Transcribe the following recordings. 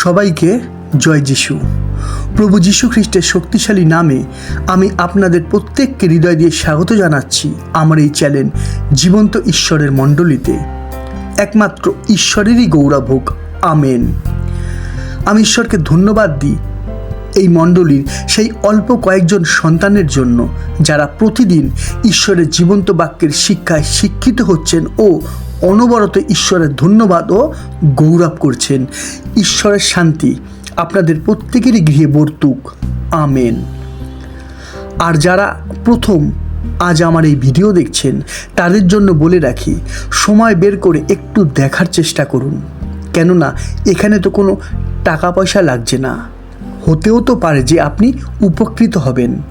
সবাইকে জয় যিশু। প্রভু যীশু খ্রিস্টের শক্তিশালী নামে আমি আপনাদের প্রত্যেককে হৃদয় দিয়ে স্বাগত জানাচ্ছি আমার এই চ্যানেল জীবন্ত ঈশ্বরের মণ্ডলীতে। একমাত্র ঈশ্বরেরই গৌরব হোক আমেন। আমি ঈশ্বরকে ধন্যবাদ দিই এই মণ্ডলীর সেই অল্প কয়েকজন সন্তানের জন্য, যারা প্রতিদিন ঈশ্বরের জীবন্ত বাক্যের শিক্ষায় শিক্ষিত হচ্ছেন ও অনবরত ঈশ্বরের ধন্যবাদ ও গৌরব করছেন। ঈশ্বরের শান্তি আপনাদের প্রত্যেকেরই গৃহে বর্তুক। আমেন। আর যারা প্রথম আজ আমার এই ভিডিও দেখছেন, তাদের জন্য বলে রাখি, সময় বের করে একটু দেখার চেষ্টা করুন। কেননা, এখানে তো কোনো টাকা পয়সা লাগছে না। হতেও তো পারে যে আপনি উপকৃত হবেন।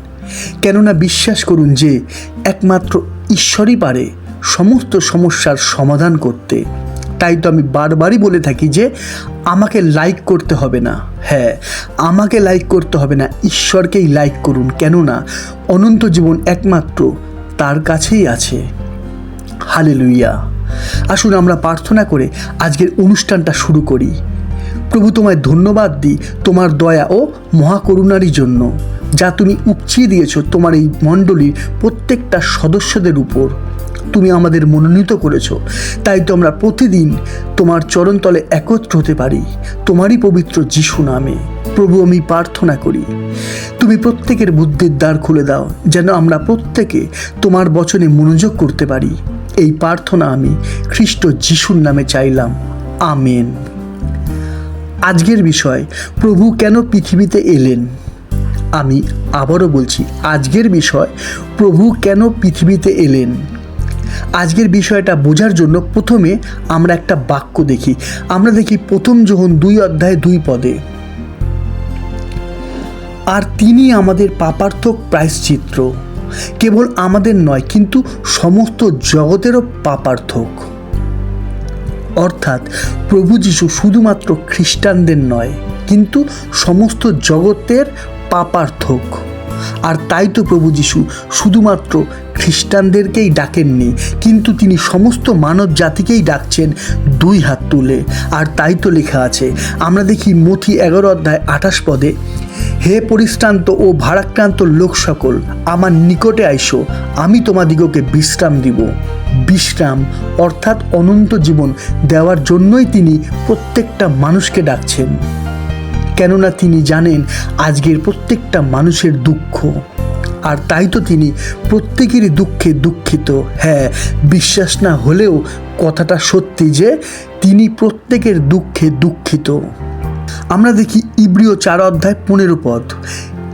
কেননা বিশ্বাস করুন যে, একমাত্র ঈশ্বরই পারে সমস্ত সমস্যার সমাধান করতে। তাই তো আমি বারবারই বলে থাকি যে, আমাকে লাইক করতে হবে না। হ্যাঁ আমাকে লাইক করতে হবে না, ঈশ্বরকেই লাইক করুন। কেননা অনন্ত জীবন একমাত্র তার কাছেই আছে। হালে লুইয়া আসুন আমরা প্রার্থনা করে আজকের অনুষ্ঠানটা শুরু করি। প্রভু তোমায় ধন্যবাদ দিই তোমার দয়া ও মহাকরুণারই জন্য, যা তুমি উপচিয়ে দিয়েছ তোমার এই মণ্ডলীর প্রত্যেকটা সদস্যদের উপর। তুমি আমাদের মনোনীত করেছ, তাই তো আমরা প্রতিদিন তোমার চরণতলে একত্র হতে পারি, তোমারই পবিত্র যিশু নামে। প্রভু, আমি প্রার্থনা করি, তুমি প্রত্যেকের বুদ্ধির দ্বার খুলে দাও, যেন আমরা প্রত্যেকে তোমার বচনে মনোযোগ করতে পারি। এই প্রার্থনা আমি খ্রিস্ট যিশুর নামে চাইলাম। আমেন। আজকের বিষয়, প্রভু কেন পৃথিবীতে এলেন? আমি আবারও বলছি, আজকের বিষয়, প্রভু কেন পৃথিবীতে এলেন? আজকের বিষয়টা বোঝার জন্য প্রথমে আমরা একটা বাক্য দেখি। আমরা দেখি প্রথম যখন দুই অধ্যায় দুই পদে, আর তিনি আমাদের পাপার্থক প্রায়শ্চিত্র কেবল আমাদের নয়, কিন্তু সমস্ত জগতেরও পাপার্থক। অর্থাৎ প্রভু যিশু শুধুমাত্র খ্রিস্টানদের নয়, কিন্তু সমস্ত জগতের পাপার্থক। আর তাই তো প্রভু যিশু শুধুমাত্র খ্রিস্টানদেরকেই ডাকেননি, কিন্তু তিনি সমস্ত মানব জাতিকেই ডাকছেন দুই হাত তুলে। আর তাই তো লেখা আছে, আমরা দেখি মথি এগারো অধ্যায় আঠাশ পদে, হে পরিশ্রান্ত ও ভারাক্রান্ত লোক সকল আমার নিকটে আইসো, আমি তোমাদিগকে বিশ্রাম দিব। বিশ্রাম, অর্থাৎ অনন্ত জীবন দেওয়ার জন্যই তিনি প্রত্যেকটা মানুষকে ডাকছেন। কেননা তিনি জানেন আজকের প্রত্যেকটা মানুষের দুঃখ। আর তাই তো তিনি প্রত্যেকেরই দুঃখে দুঃখিত। হ্যাঁ বিশ্বাস না হলেও কথাটা সত্যি যে তিনি প্রত্যেকের দুঃখে দুঃখিত। আমরা দেখি ইব্রিয় চার অধ্যায় পনেরো পদ।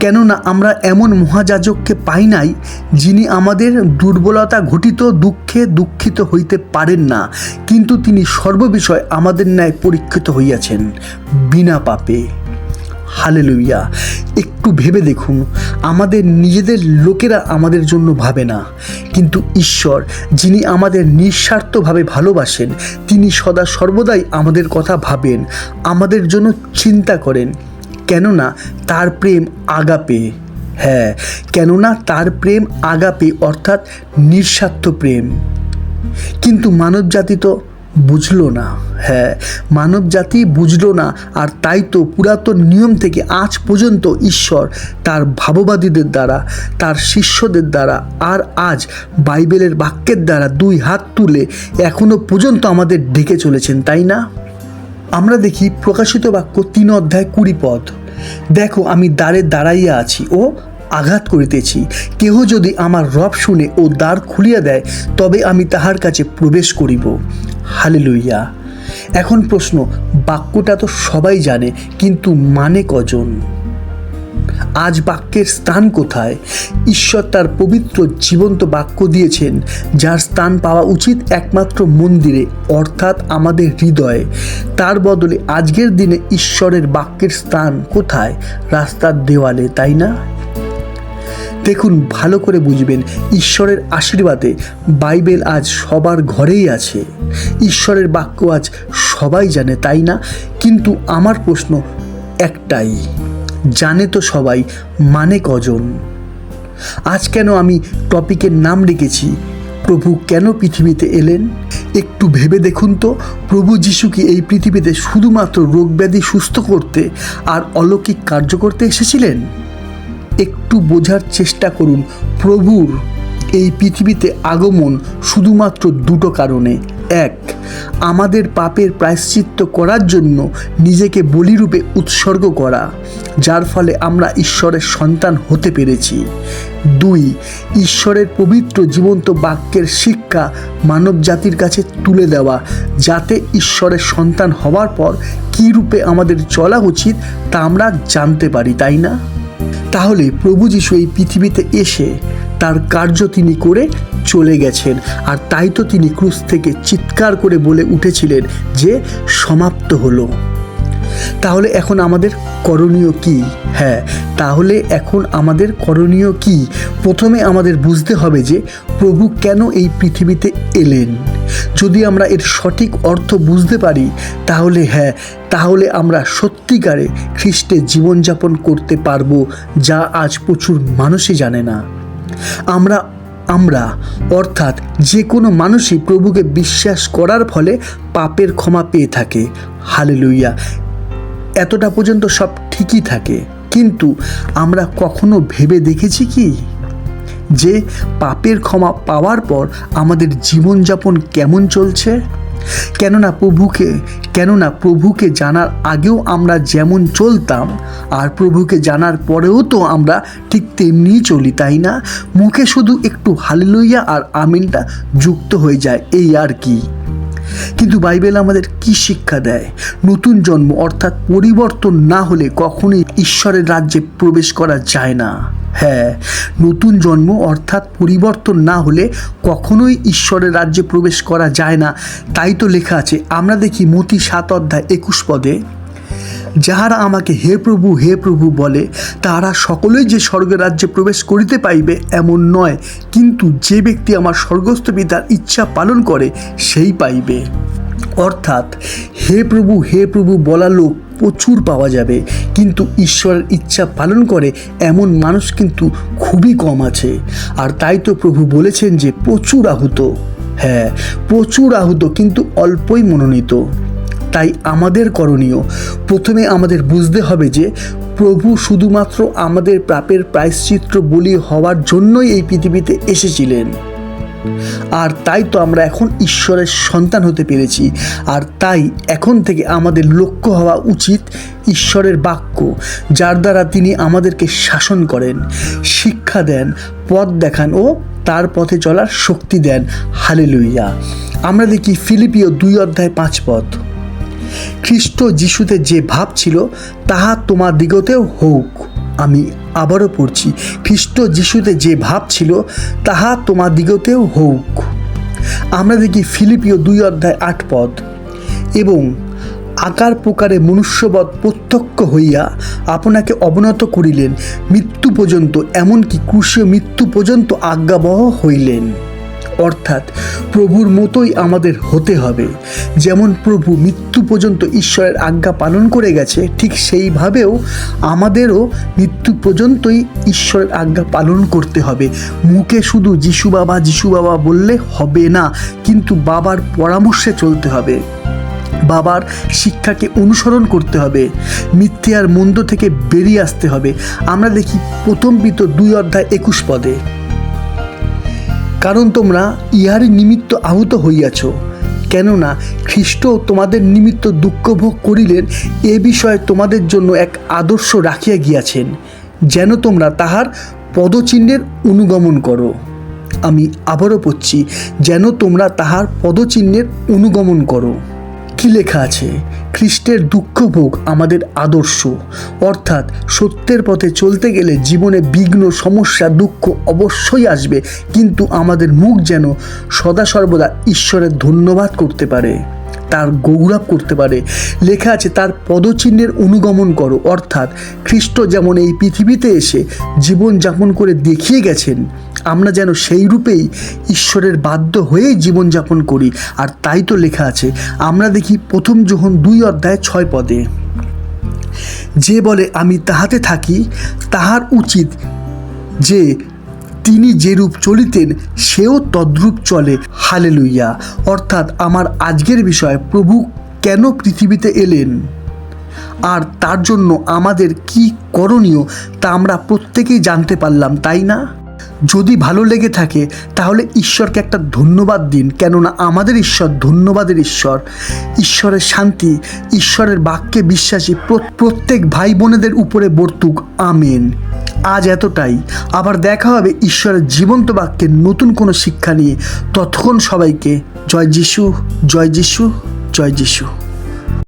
কেননা আমরা এমন মহাযাজককে পাই নাই, যিনি আমাদের দুর্বলতা ঘটিত দুঃখে দুঃখিত হইতে পারেন না, কিন্তু তিনি সর্ববিষয় আমাদের ন্যায় পরীক্ষিত হইয়াছেন, বিনা পাপে। হালে লইয়া একটু ভেবে দেখুন, আমাদের নিজেদের লোকেরা আমাদের জন্য ভাবে না, কিন্তু ঈশ্বর, যিনি আমাদের নিঃস্বার্থভাবে ভালোবাসেন, তিনি সদা সর্বদাই আমাদের কথা ভাবেন, আমাদের জন্য চিন্তা করেন। কেননা তার প্রেম আগাপে। হ্যাঁ কেননা তার প্রেম আগাপে অর্থাৎ নিঃস্বার্থ প্রেম। কিন্তু মানব জাতি তো বুঝলো না। হ্যাঁ মানব জাতি বুঝলো না আর তাই তো পুরাতন নিয়ম থেকে আজ পর্যন্ত ঈশ্বর তার ভাববাদীদের দ্বারা, তার শিষ্যদের দ্বারা আর আজ বাইবেলের বাক্যের দ্বারা দুই হাত তুলে এখনও পর্যন্ত আমাদের ডেকে চলেছেন, তাই না? আমরা দেখি প্রকাশিত বাক্য তিন অধ্যায় কুড়ি পদ। দেখো, আমি দ্বারে দাঁড়াইয়া আছি ও আঘাত করিতেছি। কেহ যদি আমার রব শুনে ও দ্বার খুলিয়া দেয়, তবে আমি তাহার কাছে প্রবেশ করিব। হালে লইয়া এখন প্রশ্ন, বাক্যটা তো সবাই জানে, কিন্তু মানে কজন? আজ বাক্যের স্থান কোথায়? ঈশ্বর তার পবিত্র জীবন্ত বাক্য দিয়েছেন, যার স্থান পাওয়া উচিত একমাত্র মন্দিরে, অর্থাৎ আমাদের হৃদয়ে। তার বদলে আজকের দিনে ঈশ্বরের বাক্যের স্থান কোথায়? রাস্তার দেওয়ালে, তাই না? দেখুন, ভালো করে বুঝবেন, ঈশ্বরের আশীর্বাদে বাইবেল আজ সবার ঘরেই আছে। ঈশ্বরের বাক্য আজ সবাই জানে, তাই না? কিন্তু আমার প্রশ্ন একটাই। জানে তো সবাই মানে কজন। আজ কেন আমি টপিকের নাম রেখেছি প্রভু কেন পৃথিবীতে এলেন? একটু ভেবে দেখুন তো, প্রভু যিশু কি এই পৃথিবীতে শুধুমাত্র রোগব্যাধি সুস্থ করতে আর অলৌকিক কার্য করতে এসেছিলেন? একটু বোঝার চেষ্টা করুন, প্রভুর এই পৃথিবীতে আগমন শুধুমাত্র দুটো কারণে। এক, আমাদের পাপের প্রায়শ্চিত্ত করার জন্য নিজেকে বলিরূপে উৎসর্গ করা, যার ফলে আমরা ঈশ্বরের সন্তান হতে পেরেছি। দুই, ঈশ্বরের পবিত্র জীবন্ত বাক্যের শিক্ষা মানব জাতির কাছে তুলে দেওয়া, যাতে ঈশ্বরের সন্তান হওয়ার পর কী রূপে আমাদের চলা উচিত তা আমরা জানতে পারি, তাই না? তাহলে প্রভু যিশু এই পৃথিবীতে এসে তার কার্য তিনি করে চলে গেছেন। আর তাই তো তিনি ক্রুশ থেকে চিৎকার করে বলে উঠেছিলেন যে সমাপ্ত হলো। তাহলে এখন আমাদের করণীয় কি? হ্যাঁ তাহলে এখন আমাদের করণীয় কি? প্রথমে আমাদের বুঝতে হবে যে প্রভু কেন এই পৃথিবীতে এলেন। যদি আমরা এর সঠিক অর্থ বুঝতে পারি, তাহলে হ্যাঁ তাহলে আমরা সত্যিকারে খ্রিস্টে জীবনযাপন করতে পারব, যা আজ প্রচুর মানুষই জানে না। আমরা আমরা, অর্থাৎ যে কোনো মানুষই প্রভুকে বিশ্বাস করার ফলে পাপের ক্ষমা পেয়ে থাকে। হালেলুইয়া এতটা পর্যন্ত সব ঠিকই থাকে। কিন্তু আমরা কখনো ভেবে দেখেছি কি? যে পাপের ক্ষমা পাওয়ার পর আমাদের জীবনযাপন কেমন চলছে? কেননা প্রভুকে কেননা প্রভুকে জানার আগেও আমরা যেমন চলতাম, আর প্রভুকে জানার পরেও তো আমরা ঠিক তেমনি চলি, তাই না? মুখে শুধু একটু হালেলুইয়া আর আমিনটা যুক্ত হয়ে যায়, এই আর কি। কিন্তু বাইবেল আমাদের কি শিক্ষা দেয়? নতুন জন্ম অর্থাৎ পরিবর্তন না হলে কখনোই ঈশ্বরের রাজ্যে প্রবেশ করা যায় না। হ্যাঁ নতুন জন্ম অর্থাৎ পরিবর্তন না হলে কখনোই ঈশ্বরের রাজ্যে প্রবেশ করা যায় না। তাই তো লেখা আছে, আমরা দেখি মতি সাত অধ্যায় একুশ পদে, যাহারা আমাকে হে প্রভু হে প্রভু বলে, তাহারা সকলেই যে স্বর্গের রাজ্যে প্রবেশ করিতে পাইবে এমন নয়। কিন্তু যে ব্যক্তি আমার স্বর্গস্থ পিতার ইচ্ছা পালন করে, সেই পাইবে। অর্থাৎ হে প্রভু হে প্রভু বলা লোক প্রচুর পাওয়া যাবে। কিন্তু ঈশ্বরের ইচ্ছা পালন করে এমন মানুষ কিন্তু খুবই কম আছে। আর তাই তো প্রভু বলেছেন যে প্রচুর আহুত। হ্যাঁ প্রচুর আহুত কিন্তু অল্পই মনোনীত। তাই আমাদের করণীয়, প্রথমে আমাদের বুঝতে হবে যে প্রভু শুধুমাত্র আমাদের প্রাপের প্রায়শ্চিত্র বলি হওয়ার জন্যই এই পৃথিবীতে এসেছিলেন। আর তাই তো আমরা এখন ঈশ্বরের সন্তান হতে পেরেছি। আর তাই এখন থেকে আমাদের লক্ষ্য হওয়া উচিত ঈশ্বরের বাক্য, যার দ্বারা তিনি আমাদেরকে শাসন করেন, শিক্ষা দেন, পথ দেখান ও তার পথে চলার শক্তি দেন। হালেলুইয়া আমরা দেখি ফিলিপিও দুই অধ্যায় পাঁচ পথ। খ্রিস্ট যিশুতে যে ভাব ছিল, তাহা তোমার দিগতেও হোক। আমি আবারও পড়ছি। খ্রিস্ট যিশুতে যে ভাব ছিল, তাহা তোমাদিগতেও হোক। আমরা দেখি ফিলিপিও দুই অধ্যায় আট পদ। এবং আকার প্রকারে মনুষ্যবধ প্রত্যক্ষ হইয়া আপনাকে অবনত করিলেন, মৃত্যু পর্যন্ত, এমনকি কুশীয় মৃত্যু পর্যন্ত আজ্ঞাবহ হইলেন। অর্থাৎ প্রভুর মতোই আমাদের হতে হবে। যেমন প্রভু মৃত্যু পর্যন্ত ঈশ্বরের আজ্ঞা পালন করে গেছে, ঠিক সেইভাবেও আমাদেরও মৃত্যু পর্যন্তই ঈশ্বরের আজ্ঞা পালন করতে হবে। মুখে শুধু যিশু বাবা যিশু বাবা বললে হবে না, কিন্তু বাবার পরামর্শে চলতে হবে। বাবার শিক্ষাকে অনুসরণ করতে হবে। মিথ্যে আর মন্দ থেকে বেরিয়ে আসতে হবে। আমরা দেখি প্রথম বিত দুই অধ্যায় একুশ পদে। কারণ তোমরা ইহারই নিমিত্ত আহত হইয়াছ, কেননা খ্রিস্ট তোমাদের নিমিত্ত দুঃখ ভোগ করিলেন, এ বিষয়ে তোমাদের জন্য এক আদর্শ রাখিয়া গিয়াছেন, যেন তোমরা তাহার পদচিহ্নের অনুগমন করো। আমি আবারও পড়ছি, যেন তোমরা তাহার পদচিহ্নের অনুগমন করো। কি লেখা আছে? খ্রিস্টের দুঃখ ভোগ আমাদের আদর্শ। অর্থাৎ সত্যের পথে চলতে গেলে জীবনে বিঘ্ন, সমস্যা, দুঃখ অবশ্যই আসবে, কিন্তু আমাদের মুখ যেন সদা সর্বদা ঈশ্বরের ধন্যবাদ করতে পারে, তার গৌরব করতে পারে। লেখা আছে, তার পদচিহ্নের অনুগমন করো। অর্থাৎ খ্রিস্ট যেমন এই পৃথিবীতে এসে জীবন যাপন করে দেখিয়ে গেছেন আমরা যেন সেই রূপেই ঈশ্বরের বাধ্য হয়েই জীবনযাপন করি। আর তাই তো লেখা আছে, আমরা দেখি প্রথম যখন দুই অধ্যায় ছয় পদে, যে বলে, আমি তাহাতে থাকি, তাহার উচিত যে তিনি যেরূপ চলিতেন, সেও তদ্রূপ চলে। হালেলুইয়া অর্থাৎ আমার আজকের বিষয়, প্রভু কেন পৃথিবীতে এলেন? আর তার জন্য আমাদের কি করণীয়, তা আমরা প্রত্যেকেই জানতে পারলাম, তাই না? যদি ভালো লেগে থাকে, তাহলে ঈশ্বরকে একটা ধন্যবাদ দিন, কেননা আমাদের ঈশ্বর ধন্যবাদের ঈশ্বর। ঈশ্বরের শান্তি, ঈশ্বরের বাক্যে বিশ্বাসী প্র- প্রত্যেক ভাই বোনেদের উপরে বর্তুক, আমেন। আজ এতটাই। আবার দেখা হবে ঈশ্বরের জীবন্ত বাক্যের নতুন কোনো শিক্ষা নিয়ে। ততক্ষণ সবাইকে জয় যিশু জয় যিশু জয় যিশু।